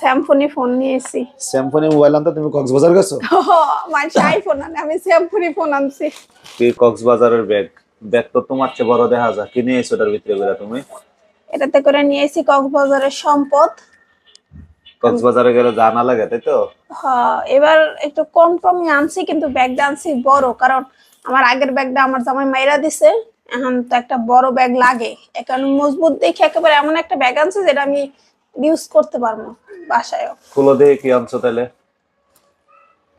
Symphony phone নিয়েছি। Symphony mobile আনতে তুমি কক্সবাজার গেছো? মানে আইফোন আনে আমি স্যামফোনি ফোন আনছি। কি কক্সবাজারের ব্যাগ ব্যাগ তো তোমার চেয়ে বড় দেখা যায় কি নিয়ে এসো ভিতরে করে তুমি। এটাতে করে নিয়েছি কক্সবাজারের সম্পদ। কক্সবাজারে গেলে জানা লাগে তাই তো? হ্যাঁ এবার একটু কম কমই আনছি কিন্তু ব্যাগটা আনছি বড় কারণ আমার আগের ব্যাগটা আমার জামাই মাইরা দিছে। এখন তো একটা বড় ব্যাগ লাগে এখন মজবুত দেখে একেবারে এমন একটা ব্যাগ আনছে যেটা আমি ইউজ করতে পারব বাসায়ও। খুলো দেখে কি আনছো তাহলে?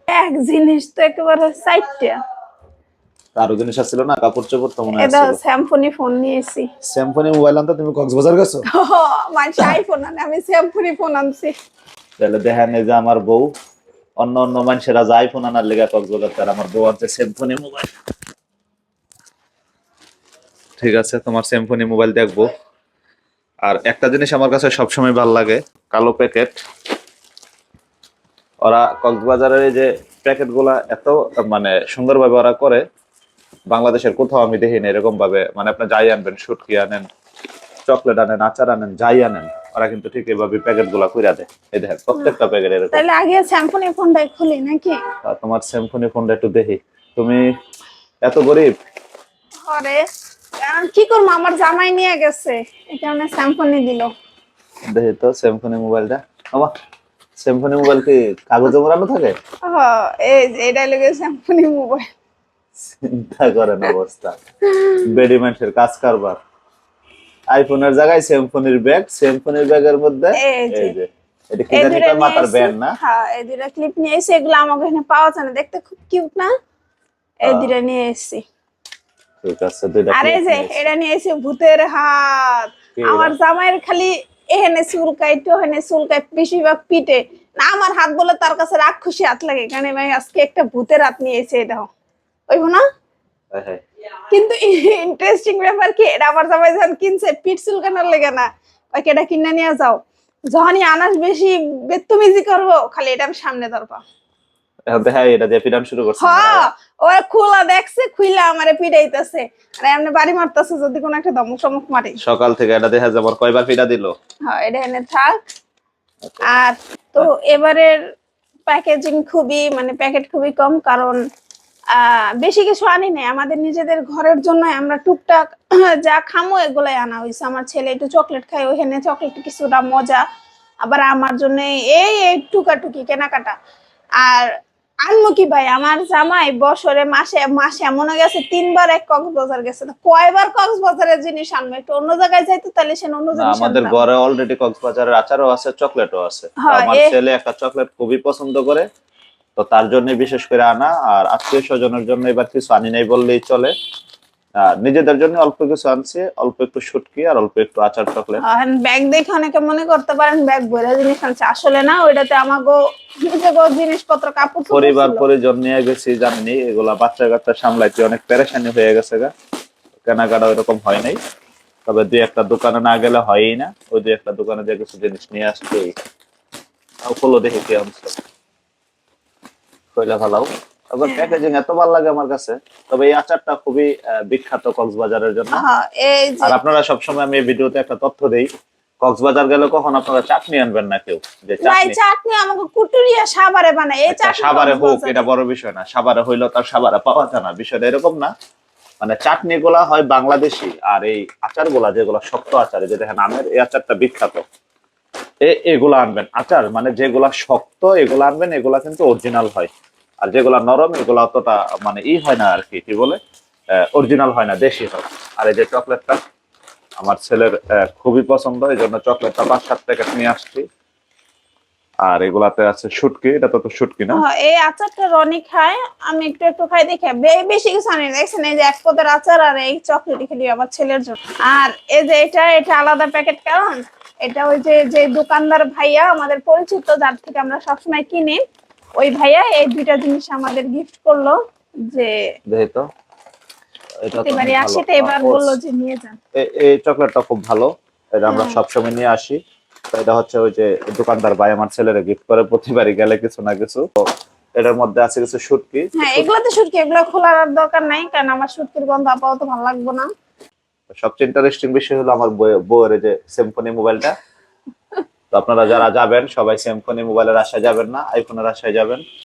এক জিনিস তো একেবারে সাইডটা আরও জিনিস আসছিল না কাপড় চোপড় তো মনে এটা স্যামফোনি ফোন নিয়েছি। স্যামফোনি মোবাইল আনতে তুমি কক্সবাজার গেছো? মানে আইফোন আনে আমি স্যামফোনি ফোন আনছি। তাহলে দেখেন এই যে আমার বউ অন্য অন্য মানুষেরা যায় আইফোন আনার লেগে কক্সবাজার তার আমার বউ আনছে স্যামফোনি মোবাইল। ঠিক আছে তোমার স্যামফোনি মোবাইল দেখব। আর একটা জিনিস আমার কাছে সবসময় ভালো লাগে কালো প্যাকেট। ওরা কক্সবাজারের যে প্যাকেটগুলা এত মানে সুন্দরভাবে ওরা করে বাংলাদেশের কোথাও আমি দেখিনি এরকম ভাবে মানে আপনি যাই আনবেন শুটকি আনেন চকলেট আনেন আচার আনেন যাই আনেন ওরা কিন্তু ঠিক এইভাবে প্যাকেটগুলা কইরা দেয়। এই দেখেন প্রত্যেকটা প্যাকেট এরকম। তাহলে আগে স্যামফোনি ফোনটাই খুলি নাকি? তোমার স্যামফোনি ফোনটা একটু দেখি। তুমি এত গরিব? আরে কি করব? আমার জামাই নিয়ে গেছে। এই কারণে স্যামফোনি দিল। দেখি তো স্যামফোনি মোবাইলটা স্যামফোনি মোবাইল কি কাগজে মোড়ানো থাকে? হ্যাঁ, এই যে এটা লেগে স্যামফোনি মোবাইল চিন্তা করেন অবস্থা। বেডি মানুষের কাজ কারবার। আইফোনের জায়গায় স্যামফোনির ব্যাগ স্যামফোনির ব্যাগের মধ্যে এই যে। এটা কি জানি দুইটা মাথার ব্যান্ড না? হ্যাঁ এই দুইটা ক্লিপ নিয়ে এসে এগুলো আমাকে এখানে পাওয়া যায় না। দেখতে খুব কিউট না? এই হ্যাঁ। দুইটা নিয়ে এসেছি। ঠিক আছে দুইটা আর যে এটা নিয়ে এসে ভূতের হাত। আমার? জামাইয়ের খালি এখানে চুলকাই তো এখানে চুলকাই বেশিরভাগ পিঠে না আমার হাত বলে তার কাছে রাগ খুশি হাত লাগে। কারণ ভাই আজকে একটা ভূতের হাত নিয়ে এসে দেখো ওই না? হায় হায়। কিন্তু ইন্টারেস্টিং ব্যাপার কি এটা আমার জামাই যখন কিনছে পিঠ চুলকানোর লেগে না। ওকে এটা কিনে নিয়ে যাও। যখনই আনাস বেশি বেতমিজি করব খালি এটা আমি সামনে ধরবা। এখন এটা দিয়ে পিটান শুরু করছে। হ্যাঁ ওরা খোলা দেখছে খুইলা আমারে পিটাইতেছে। আর এমনি বাড়ি মারতেছে যদি কোনো একটা ধমক সমক মারি। সকাল থেকে এটা দেখা যাবার কয়বার পিটা দিল? হ্যাঁ এটা এনে থাক। আর তো এবারের প্যাকেজিং খুবই মানে প্যাকেট খুবই কম কারণ বেশি কিছু আনি নাই। আমাদের নিজেদের ঘরের জন্য আমরা টুকটাক যা খামো এগুলাই আনা হয়েছে আমার ছেলে একটু চকলেট খায় ওখানে চকলেট কিছুটা মজা। আবার আমার জন্য এই এই টুকাটুকি কেনাকাটা। আর আনমু কি ভাই? আমার জামাই বছরে মাসে মাসে এমন গেছে তিনবার এক কক্সবাজার গেছে। কয়বার কক্সবাজারের জিনিস আনব একটু অন্য জায়গায় যাইতো তাহলে সে অন্য জিনিস আমাদের। ঘরে অলরেডি কক্সবাজারের আচারও আছে চকলেটও আছে। হ্যাঁ, আমার ছেলে একটা চকলেট খুবই পছন্দ করে। তো তার জন্য বিশেষ করে আনা আর আত্মীয় স্বজনের জন্য এবার কিছু আনি নাই বললেই চলে। নিজেদের জন্য অল্প কিছু আনছি অল্প একটু শুটকি আর অল্প একটু আচার চকলেট। ব্যাগ দেখে অনেকে মনে করতে পারেন ব্যাগ ভরে জিনিস আনছে। আসলে না ওইটাতে নিজেকে জিনিসপত্র কাপড় পরিবার পরিজন নিয়ে গেছি জানি এগুলা বাচ্চা কাচ্চা সামলাইতে অনেক পেরেশানি হয়ে গেছে গা। কেনাকাটা ওইরকম হয় নাই। তবে দুই একটা দোকানে না গেলে হয়ই না। ওই দুই একটা দোকানে যে কিছু জিনিস নিয়ে আসছে তাও খোলো দেখে কি আনছো। কইলা ভালো। প্যাকেজিং এত ভালো লাগে আমার কাছে তবে এই আচারটা খুবই বিখ্যাত কক্সবাজারের জন্য। আর আপনারা সবসময় আমি ভিডিওতে একটা তথ্য দেই কক্সবাজার গেলে কখন আপনারা চাটনি আনবেন না কেউ? যে চাটনি আমাকে কুটুরিয়া সাবারে বানায় এই আচ্ছা, চাটনি সাভারে হোক এটা বড় বিষয় না হইল তার সাভারে পাওয়া যায় না বিষয়টা এরকম না। মানে চাটনি গুলা হয় বাংলাদেশি আর এই আচারগুলা যেগুলো শক্ত আচার যে দেখেন আমের এই আচারটা বিখ্যাত। এগুলা আনবেন আচার মানে যেগুলা শক্ত এগুলা আনবেন এগুলা কিন্তু অরিজিনাল হয়। আর যেগুলা নরম এগুলা অতটা মানে ই হয় না আর কি কি বলে? অরিজিনাল হয় না দেশি হয়। আর এই যে চকলেটটা আমার ছেলের খুবই পছন্দ এই জন্য চকলেটটা পাঁচ সাত প্যাকেট নিয়ে আসছি। আর এগুলাতে আছে শুটকি এটা তো শুটকি না? হ্যাঁ, এই আচারটা রনি খায় আমি একটু একটু খাই দেখে। বেশি কিছু আনি। দেখছেন এই যে এক পদের আচার আর এই চকলেট খেলি আমার ছেলের জন্য। আর এই যে এটা এটা আলাদা প্যাকেট কারণ এটা ওই যে যে দোকানদার ভাইয়া আমাদের পরিচিত যার থেকে আমরা সবসময় কিনি ওই ভাইয়া এই দুইটা জিনিস আমাদের গিফট করল যে দেখি তো এটা তো এবারে অনেক আসে ভালো। তো এবার বলল যে নিয়ে যান। এই চকলেটটা খুব ভালো। এটা আমরা হ্যাঁ। সবসময় নিয়ে আসি। তো এটা হচ্ছে ওই যে দোকানদার ভাই আমার ছেলেরা গিফট করে প্রতিবারই গেলে কিছু না কিছু। তো এটার মধ্যে আছে কিছু শুটকি। হ্যাঁ এগুলোতে শুটকি এগুলো খোলার দরকার নাই কারণ আমার শুটকির গন্ধ আপাতত ভালো লাগবে না। সবচেয়ে ইন্টারেস্টিং বিষয় হলো আমার বউ- বউয়ের এই যে সিম্ফনি মোবাইলটা তো আপনারা যারা যাবেন সবাই স্যামসং মোবাইলের আশায় যাবেন না আইফোনের আশায় যাবেন।